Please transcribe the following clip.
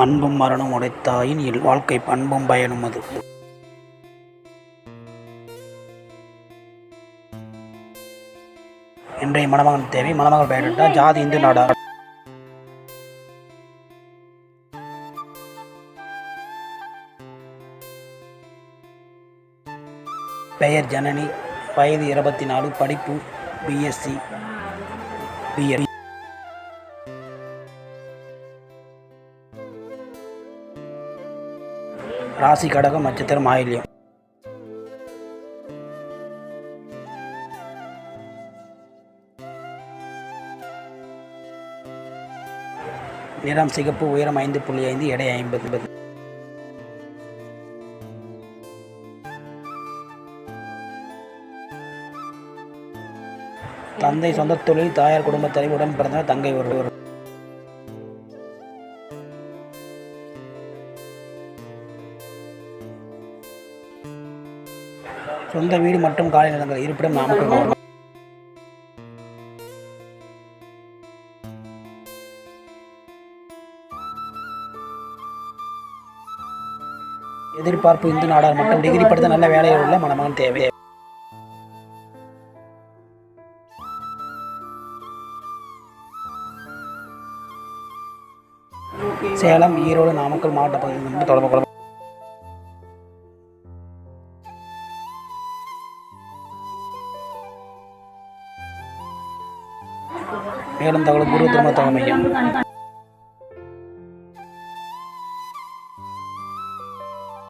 அன்பும் மரணம் உடைத்தாயின் இல் வாழ்க்கை பண்பும் பயனும் அது. இன்றைய மணமகன் தேவை மணமகள் பெயரிட்டா ஜாதி இந்து நாடா. பெயர் ஜனனி வயது இருபத்தி நாலு படிப்பு பிஎஸ்சி பிஎல் ராசி கடகம் நட்சத்திரம் ஆயில்யம். நிறம் சிகப்பு உயரம் ஐந்து புள்ளி ஐந்து எடை ஐம்பது தந்தை சொந்த தொழில் தாயார் குடும்பத் உடன் பிறந்த தங்கை ஒருவர். சொந்த வீடு மற்றும் காலை நிலங்கள் இருப்பிடம் நாமக்கல் மாவட்டம் எதிர்பார்ப்பு இந்து நாடார் மற்றும் டிகிரி படித்த நல்ல வேலையில் உள்ள மணமகன் தேவை. சேலம் ஈரோடு நாமக்கல் மாவட்ட பகுதியில் தொடர்பு கொள்ள மேலும் தகவல் பூர்வ திருமண தலைமையம்